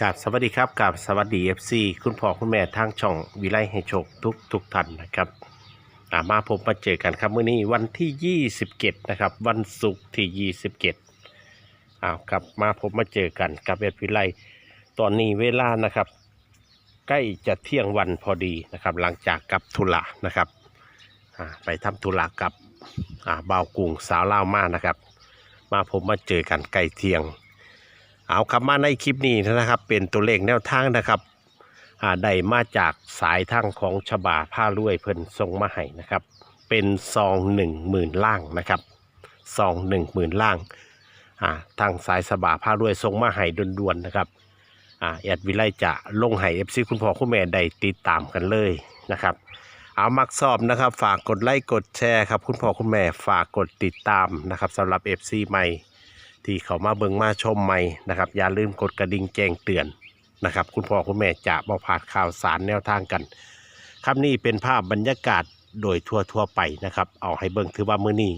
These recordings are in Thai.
กราบสวัสดีครับกราบสวัสดีเอฟซีคุณพ่อคุณแม่ทางช่องวิไลให้โชคทุกทุกท่านนะครับามาพบมาเจอกันครับมื้อนี้วันที่ 27 นะครับ วันศุกร์ที่ 27อ้าวครับมาพบมาเจอกันกับเอฟวิไลตอนนี้เวลานะครับ ใกล้จะเที่ยงวันพอดีนะครับ หลังจากกลับธุระนะครับอ่าไปทำธุระกับอ่าบ่าวกุ้งสาวเล่ามานะครับ มาพบมาเจอกันใกล้เที่ยง เอาครับมาในคลิปนี้นะครับ เป็นตัวเลขแนวทางนะครับอ่าได้มาจากสายทางของฉบาผ้ารวยเพิ่นทรงมาให้นะครับ เป็นซองหนึ่งหมื่นล่างนะครับซองหนึ่งหมื่นล่างอ่าทางสายสบาผ้ารวยทรงมาให้ด่วนๆนะครับอ่าแอดวิไลจะลงให้เอฟซีคุณพ่อคุณแม่ได้ติดตามกันเลยนะครับ เอามักสอบนะครับ ฝากกดไลค์กดแชร์ครับ คุณพ่อคุณแม่ฝากกดติดตามนะครับสำหรับ FC ใหม่ ที่เขามาเบิ่งมาชมใหม่นะครับ อย่าลืมกดกระดิ่งแจ้งเตือนนะครับ คุณพ่อคุณแม่จะบ่พลาดข่าวสารแนวทางกัน ครับนี่เป็นภาพบรรยากาศโดยทั่วทั่วไปนะครับ เอาให้เบิ่งถือว่ามื้อนี้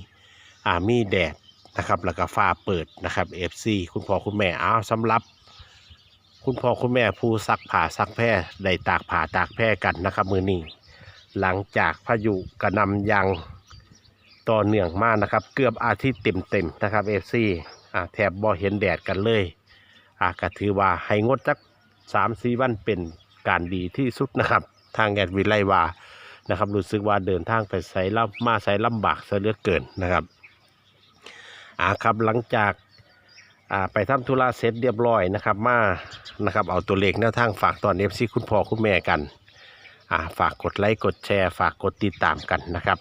อ่ามีแดดนะครับแล้วก็ฟ้าเปิดนะครับ FC คุณพ่อคุณแม่เอาสำหรับ คุณพ่อคุณแม่ผู้ซักผ้าซักแพร่ได้ตากผ้าตากแพร่กันนะครับ มื้อนี้หลังจากพายุกระนำยังต่อเนื่องมากนะครับ เกือบอาทิตย์เต็มๆนะครับ FC อ่าแถบบ่เห็นแดดกันเลยอ่าก็ถือว่าให้งดจักสามสี่วันเป็นการดีที่สุดนะครับ ทางแอดวิไลว่านะครับรู้สึกว่าเดินทางไปใส่ลำมาใส่ลำบากซะเหลือเกินนะครับอ่าครับหลังจากอ่าไปทำธุระเสร็จเรียบร้อยนะครับ มานะครับเอาตัวเลขแนวทางฝากตอนเอฟซีคุณพ่อคุณแม่กันอ่าฝากกดไลค์กดแชร์ ฝากกดติดตามกันนะครับ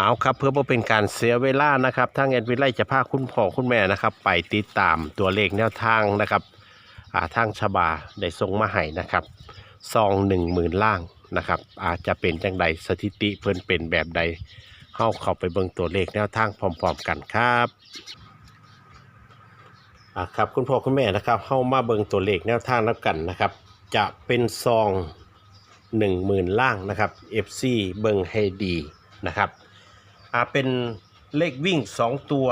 เอาครับเพื่อบ่เป็นการเสียเวลานะครับทางแอดวิไลจะพาคุณพ่อคุณแม่นะครับ ไปติดตามตัวเลขแนวทางนะครับอาทางฉบาได้ส่งมาให้นะครับซองหนึ่งหมื่นล่างนะครับอาจจะเป็นจังใดสถิติเพิ่นเป็นแบบใดเข้าเข้าไปเบิ่งตัวเลขแนวทางพร้อมๆกันครับอ่าครับคุณพ่อคุณแม่นะครับเข้ามาเบิ่งตัวเลขแนวทางแล้วกันนะครับ จะเป็นซองหนึ่งหมื่นล่างนะครับ FC เบิ่งให้ดีนะครับ อ่าเป็นเลขวิ่ง2ตัว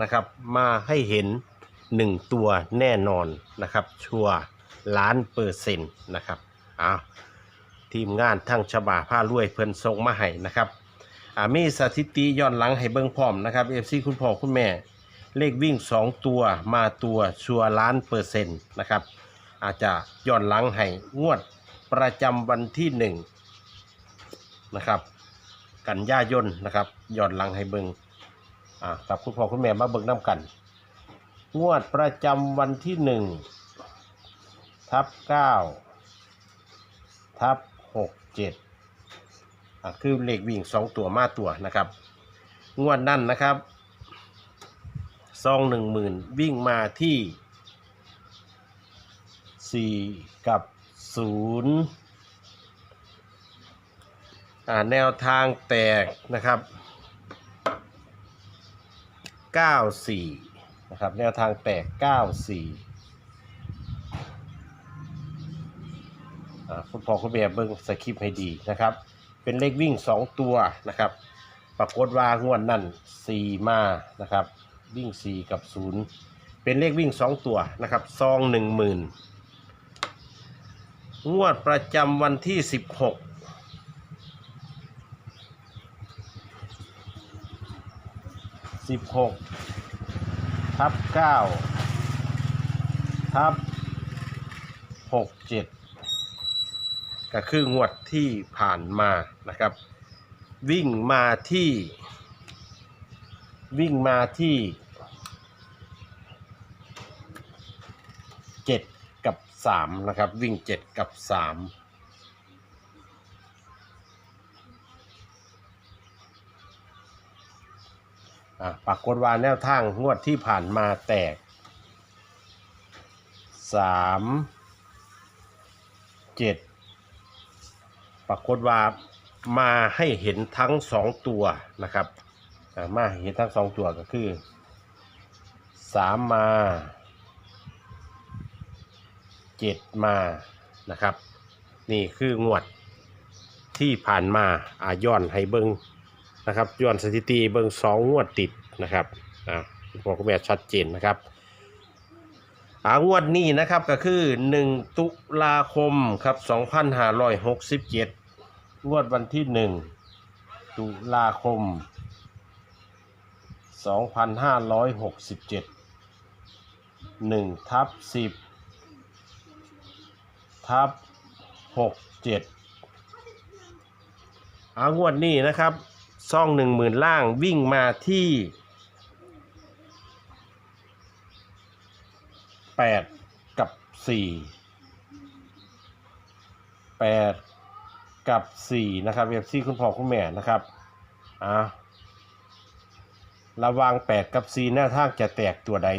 นะครับ มาให้เห็น1ตัวแน่นอนนะครับ ชัวร์ล้านเปอร์เซ็นต์นะครับอ้าวทีมงานทั้งฉบาผ้ารวยเพิ่นส่งมาให้นะครับอ่ามีสถิติย้อนหลังให้เบิ่งพร้อมนะครับเอฟซีคุณพ่อคุณแม่ เลขวิ่ง2ตัวมาตัวชัวร์ล้านเปอร์เซ็นต์นะครับ อาจจะย้อนหลังให้งวดประจำวันที่1นะครับ กันยายนนะครับย้อนหลังให้เบิงอ่ากับคุณพ่อคุณแม่มาเบิงน้ำกัน งวดประจำวันที่หนึ่งทับเก้าทับหกเจ็ดอ่าคือเลขวิ่งสองตัวมาตัวนะครับ งวดนั่นนะครับซองหนึ่งหมื่นวิ่งมาที่สี่กับศูนย์ แนวทางแตกนะครับ 94 นะครับ แนวทางแตก 94คุณพ่อคุณแม่เบิ้งสคริปต์ให้ดีนะครับ เป็นเลขวิ่ง 2 ตัวนะครับ ปรากฏว่างวดนั่น4 มานะครับ วิ่ง 4 กับ 0 เป็นเลขวิ่ง 2 ตัวนะครับ ซอง 10,000 งวดประจำวันที่ 16 สิบหกทับเก้าทับหกเจ็ดก็คืองวดที่ผ่านมานะครับ วิ่งมาที่ วิ่งมาที่เจ็ดกับสามนะครับ วิ่งเจ็ดกับสาม ปรากฏว่าแนวทางงวดที่ผ่านมาแตกสามเจ็ดปรากฏว่ามาให้เห็นทั้งสองตัวนะครับมาเห็นทั้งสองตัวก็คือสามมาเจ็ดมานะครับ นี่คืองวดที่ผ่านมาอาย้อนให้เบิ้ง นะครับย้อนสถิติเบิ่งสองงวดติดนะครับอ่าคุณพ่อคุณแม่ชัดเจนนะครับอางวดนี้นะครับก็คือ 1 ตุลาคมครับ2567 งวดวันที่ 1 ตุลาคม 2567 1ทับ10ทับ67อางวดนี้นะครับ ซ่องหนึ่งหมื่นล่างวิ่งมาที่แปดกับสี่แปดกับสี่นะครับเอฟซีคุณพ่อคุณแม่นะครับอ่าระวังแปดกับสี่หน้าทางจะแตกตัวใด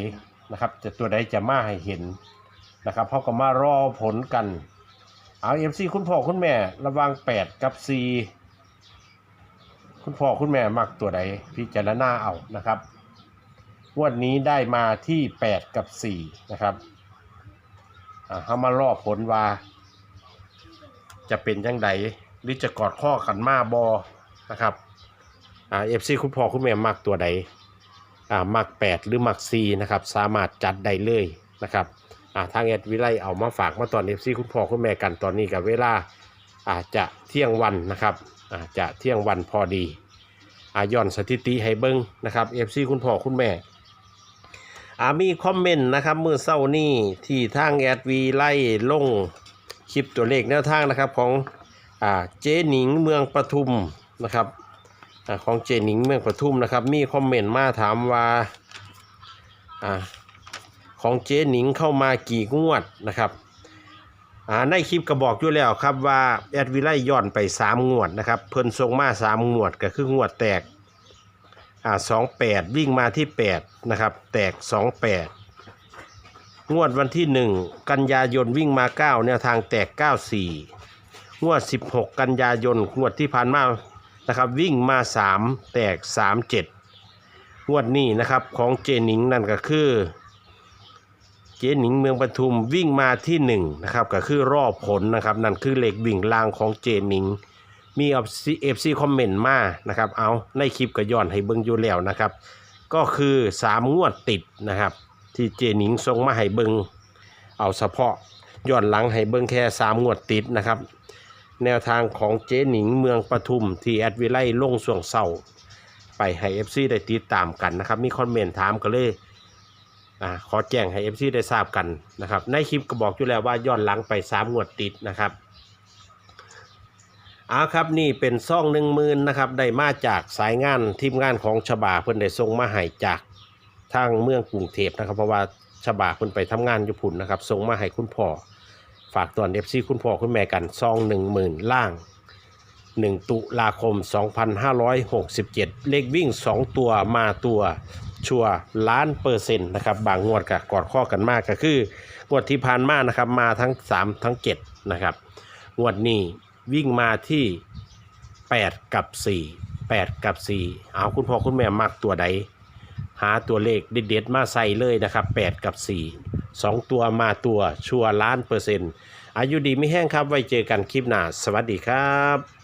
นะครับจะตัวใดจะมาให้เห็นนะครับเขาก็มารอผลกันเอาเอฟซีคุณพ่อคุณแม่ ระวังแปดกับสี่ คุณพ่อคุณแม่มักตัวใดพิจารณาเอานะครับงวดนี้ได้มาที่ 8 กับ 4 นะครับอ่าเขามารอบผลว่า จะเป็นยังไงหรือจะกอดข้อขันมาบอนะครับเอฟซีคุณพ่อคุณแม่มักตัวใดมัก 8 หรือมัก 4 นะครับ สามารถจัดได้เลยนะครับทางแอดวิไลเอามาฝากมาตอนเอฟซีคุณพ่อคุณแม่กันตอนนี้กับเวลาอาจจะเที่ยงวันนะครับ อาจจะเที่ยงวันพอดีอาย่อนสถิติให้เบิ้งนะครับเอฟซีคุณพ่อคุณแม่อามีคอมเมนต์นะครับเมือเศร้านี่ที่ทางแอดวีไล่ลงคลิปตัวเลขแนวทางนะครับของอ่าเจหนิงเมืองปทุมนะครับอของเจหนิงเมืองปทุมนะครับมีคอมเมนต์มาถามว่าอ่าของเจหนิงเข้ามากี่งวดนะครับ อ่าในคลิปก็บอกอยู่แล้วครับว่าแอดวีไลย้อนไปสามงวดนะครับเพิ่นทรงมาสามงวดก็คืองวดแตกอ่าสองแปดวิ่งมาที่แปดนะครับแตกสองแปดงวดวันที่หนึ่งกันยายนวิ่งมาเก้าแนวทางแตกเก้าสี่งวดสิบหกกันยายนงวดที่ผ่านมานะครับวิ่งมาสามแตกสามเจ็ดงวดนี้นะครับของเจนิงนั่นก็คือ เจหนิงเมืองปทุมวิ่งมาที่หนึ่งนะครับก็คือรอบผลนะครับ นั่นคือเหล็กวิ่งลางของเจหนิงมีเอฟซีคอมเมนต์มานะครับ เอาในคลิปก็ย้อนให้เบิ่งอยู่แล้วนะครับ ก็คือ3งวดติดนะครับ ที่เจหนิงส่งมาให้เบิ่งเอาเฉพาะย้อนหลังให้เบิ่งแค่3งวดติดนะครับ แนวทางของเจหนิงเมืองปทุมที่แอดวิไลลงส่วงเศร้าไปให้ FC ได้ติดตามกันนะครับ มีคอมเมนต์ถามก็เลย อ่าขอแจ้งให้ FC ได้ทราบกันนะครับ ในคลิปก็บอกอยู่แล้วว่าย้อนหลังไป3งวดติดนะครับเอาครับนี่เป็นซ่องหนึ่งมืนนะครับได้มาจากสายงานทีมงานของฉบาเพิ่นได้ส่งมาให้จากทางเมืองกรุงเทพนะครับ เพราะว่าฉบาเพิ่นไปทำงานอยู่พุ่นนะครับส่งมาให้คุณพ่อฝากตอนเอฟซีคุณพ่อคุณแม่กันซองหนึ่งหมื่นล่าง 1 ตุลาคม 2567 เลขวิ่ง 2 ตัวมาตัว ชัวล้านเปอร์เซ็นต์นะครับบางงวดกับกอดข้อกันมากก็คืองวดที่ผ่านมานะครับมาทั้ง 3 ทั้ง 7 นะครับ งวดนี้วิ่งมาที่ 8 กับ 4 8 กับ 4 เอาคุณพ่อคุณแม่มักตัวใด หาตัวเลขเด็ดๆมาใส่เลยนะครับ 8 กับ 4 2 ตัวมาตัวชัวล้านเปอร์เซ็นต์อายุดีไม่แห้งครับไว้เจอกันคลิปหน้า สวัสดีครับ